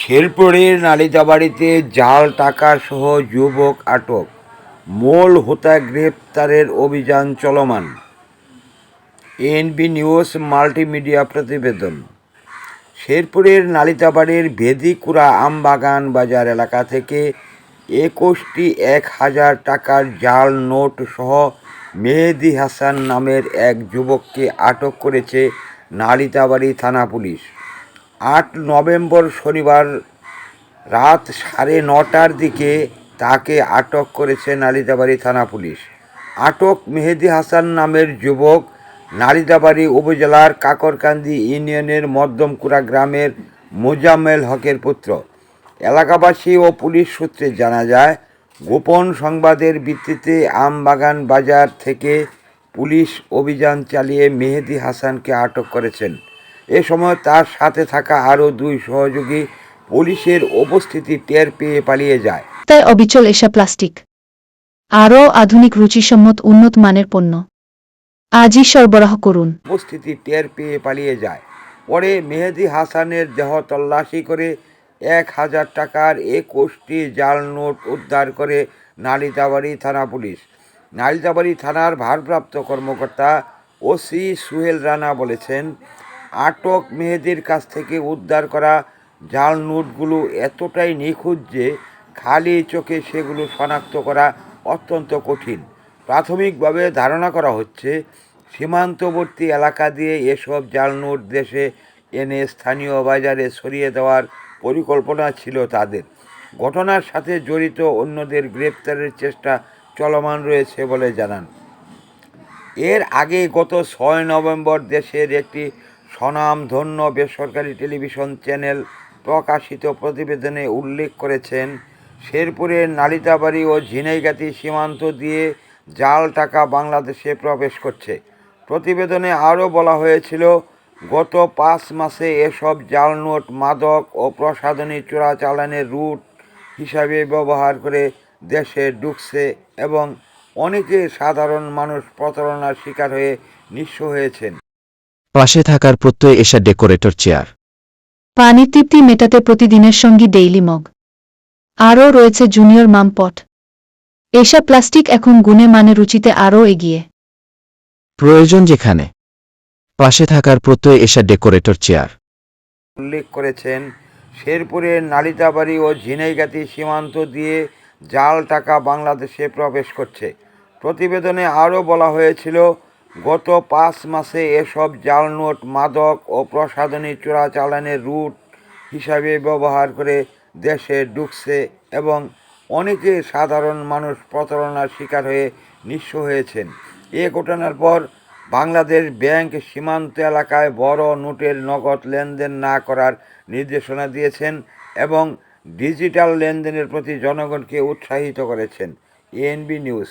শেরপুরের নালিতাবাড়িতে জাল, টাকা সহ যুবক আটক। মূল হোতা গ্রেপ্তারের অভিযান চলমান। এনবি নিউজ মাল্টিমিডিয়া প্রতিবেদন। শেরপুরের নালিতাবাড়ির ভেদিকুড়া আমবাগান বাজার এলাকা থেকে একুশটি এক হাজার টাকার জাল নোট সহ মেহেদি হাসান নামের এক যুবককে আটক করেছে নালিতাবাড়ি থানা পুলিশ। আট নভেম্বর শনিবার রাত সাড়ে নটার দিকে তাকে আটক করেছে নালিতাবাড়ি থানা পুলিশ। আটক মেহেদি হাসান নামের যুবক নালিতাবাড়ি উপজেলার কাকরকান্দি ইউনিয়নের মধ্যমকুড়া গ্রামের মোজাম্মেল হকের পুত্র। এলাকাবাসী ও পুলিশ সূত্রে জানা যায়, গোপন সংবাদের ভিত্তিতে আমবাগান বাজার থেকে পুলিশ অভিযান চালিয়ে মেহেদি হাসানকে আটক করেছেন। এ সময় তার সাথে থাকা আরও দুই সহযোগী পুলিশের উপস্থিতি টের পেয়ে পালিয়ে যায়। তাই অবিচল এসা প্লাস্টিক। আরও আধুনিক রুচিসম্মত উন্নত মানের পণ্য। আজই সরবরাহ করুন। উপস্থিতি টের পেয়ে পালিয়ে যায়। পরে মেহেদি হাসানের দেহ তল্লাশি করে এক হাজার টাকার একুশটি জাল নোট উদ্ধার করে নালিতাবাড়ি থানা পুলিশ। নালিতাবাড়ি থানার ভারপ্রাপ্ত কর্মকর্তা ওসি সুহেল রানা বলেছেন আটক মেহেদির কাছ থেকে উদ্ধার করা জাল নোটগুলো এতটাই নিখুঁত যে খালি চোখে সেগুলো শনাক্ত করা অত্যন্ত কঠিন। প্রাথমিকভাবে ধারণা করা হচ্ছে, সীমান্তবর্তী এলাকা দিয়ে এসব জাল নোট দেশে এনে স্থানীয় বাজারে সরিয়ে দেওয়ার পরিকল্পনা ছিল তাদের। ঘটনার সাথে জড়িত অন্যদের গ্রেপ্তারের চেষ্টা চলমান রয়েছে বলে জানান। এর আগে গত ছয় নভেম্বর দেশের একটি স্বনামধন্য বেসরকারি টেলিভিশন চ্যানেল প্রকাশিত প্রতিবেদনে উল্লেখ করেছেন শেরপুরের নালিতাবাড়ি ও ঝিনাইগাতি সীমান্ত দিয়ে জাল টাকা বাংলাদেশে প্রবেশ করছে। প্রতিবেদনে আরও বলা হয়েছিল, গত পাঁচ মাসে এসব জাল নোট মাদক ও প্রসাধনী চোরাচালানের রুট হিসাবে ব্যবহার করে দেশে ঢুকছে এবং অনেকে সাধারণ মানুষ প্রতারণার শিকার হয়ে নিঃস্ব হয়েছেন। পাশে থাকার প্রত্যয় এসা ডেকোরেটর চেয়ার। পানি তৃপ্তি মেটাতে প্রতিদিনের সঙ্গী ডেইলি মগ। আরও রয়েছে জুনিয়র মামপট। এসা প্লাস্টিক এখন গুণে মানে রুচিতে আরও এগিয়ে। প্রয়োজন যেখানে পাশে থাকার প্রত্যয় এসা ডেকোরেটর চেয়ার। উল্লেখ করেছেন শেরপুরের নালিতাবাড়ি ও ঝিনাইগাতি সীমান্ত দিয়ে জাল টাকা বাংলাদেশে প্রবেশ করছে। প্রতিবেদনে আরও বলা হয়েছিল গত পাঁচ মাসে এসব জাল নোট মাদক ও প্রসাধনী চোরাচালানের রুট হিসাবে ব্যবহার করে দেশে ঢুকছে এবং অনেকে সাধারণ মানুষ প্রতারণার শিকার হয়ে নিঃস্ব হয়েছেন। এ ঘটনার পর বাংলাদেশ ব্যাংক সীমান্ত এলাকায় বড় নোটের নগদ লেনদেন না করার নির্দেশনা দিয়েছেন এবং ডিজিটাল লেনদেনের প্রতি জনগণকে উৎসাহিত করেছেন। ANB news.